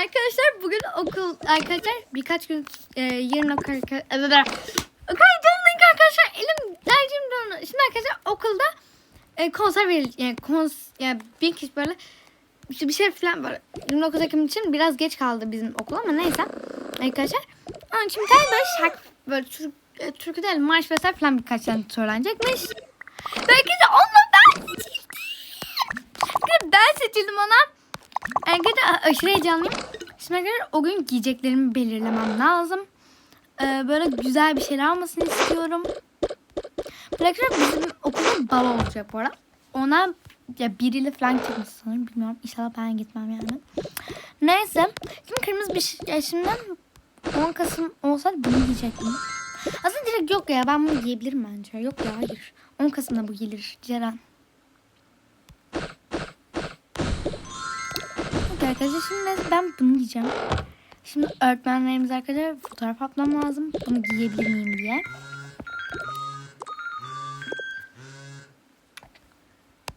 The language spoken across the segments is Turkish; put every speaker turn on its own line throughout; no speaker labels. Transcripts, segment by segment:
Arkadaşlar bugün okul arkadaşlar birkaç gün e, yarın okul arkadaşlar okul heyecanlıyım arkadaşlar elim dercim dönüyor. Şimdi arkadaşlar okulda e, konser verilecek yani, kons, yani bir kişi böyle işte bir şey falan böyle 29 Ekim için biraz geç kaldı bizim okul ama neyse arkadaşlar. Onun için bir tane böyle şarkı böyle Türk, e, türkü değil marş vesaire falan birkaç tane söylenecekmiş. Belki de onunla ben seçildim. Ben seçildim ona. Arkadaşlar aşırı heyecanlıyım. Şimdi arkadaşlar o gün giyeceklerimi belirlemem lazım. Ee, böyle güzel bir şeyler almasını istiyorum. Arkadaşlar bizim okulda balo olacak bu arada. Ona ya biriyle falan çıkmış sanırım bilmiyorum. İnşallah ben gitmem yani. Neyse. Şimdi kırmızı bir şey. Ya şimdi 10 Kasım olsaydı bunu giyecektim. Aslında direkt yok ya ben bunu giyebilirim bence. Yok ya hayır. 10 Kasım'da bu gelir Ceren. Arkadaşlar şimdi ben bunu giyeceğim. Şimdi öğretmenlerimiz arkadaşlar fotoğraf atmam lazım. Bunu giyebilir miyim diye.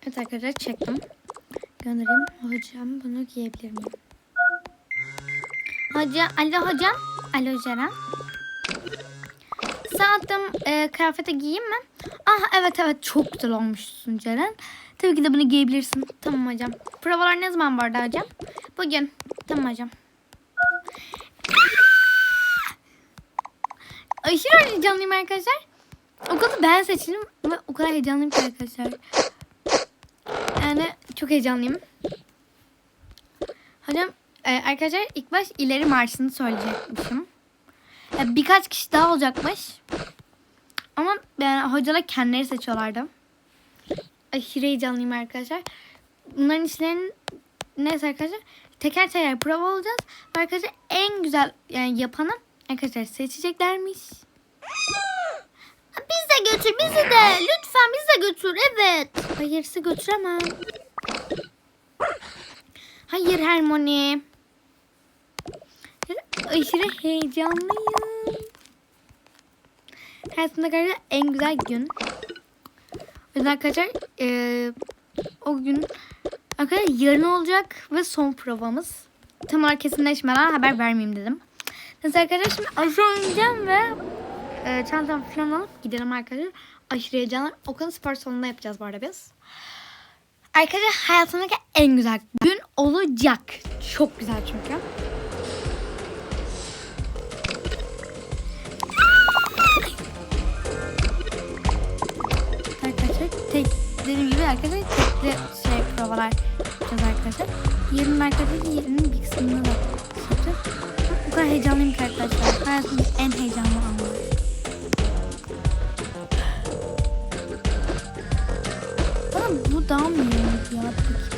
Evet arkadaşlar çektim. Göndereyim. Hocam bunu giyebilir miyim? Hocam, alo hocam. Alo Ceren. Saatim e, kıyafete giyeyim mi? Ah evet evet çok güzel olmuşsun Ceren. Tabii ki de bunu giyebilirsin. Tamam hocam. Provalar ne zaman vardı hocam? Bugün. Tamam hocam. Aşırı heyecanlıyım arkadaşlar. Okulda ben seçildim ve o kadar heyecanlıyım ki arkadaşlar. Yani çok heyecanlıyım. Hocam e, arkadaşlar ilk baş ileri marşını söyleyecekmişim. Ya birkaç kişi daha olacakmış. Ama yani hocalar kendileri seçiyorlardı. Aşırı heyecanlıyım arkadaşlar. Bunların işlerinin neyse arkadaşlar teker teker prova olacağız. Arkadaşlar en güzel yani yapanı arkadaşlar seçeceklermiş. Biz de götür bizi de. Lütfen biz de götür evet. Hayır sizi götüremem. Hayır Hermione. Aşırı heyecanlıyım. Hayatımda arkadaşlar en güzel gün. Yüzden arkadaşlar eee, o gün arkadaşlar yarın olacak ve son provamız. Tam olarak kesinleşmeden haber vermeyeyim dedim. Neyse arkadaşlar şimdi aşağı ineceğim ve e, çantamı falan alıp gidelim arkadaşlar. Aşırı heyecanlı. Okulun spor salonunda yapacağız bu arada biz. Arkadaşlar hayatımdaki en güzel gün olacak. Çok güzel çünkü. Dediğim gibi arkadaşlar tekli şey provalar yapacağız arkadaşlar. Yarın arkadaşlar yerinin bir kısmını da yapacağız. Bu kadar heyecanlıyım arkadaşlar. Hayatımın en heyecanlı anları. Bana bu daha mı iyi ya? Peki.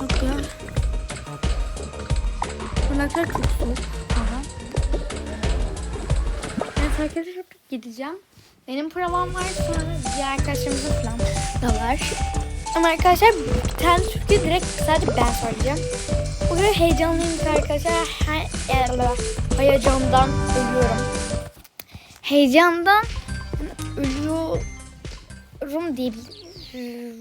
Bak ya. Bunlar çok soğuk. Aha. Evet arkadaşlar gideceğim. Benim provam var sonra diğer arkadaşlarımızın falan da var. Ama arkadaşlar bir tane türkü direkt sadece ben söyleyeceğim. O kadar heyecanlıyım ki arkadaşlar. He, heyecandan ölüyorum. Heyecandan ölüyorum diyebilirim.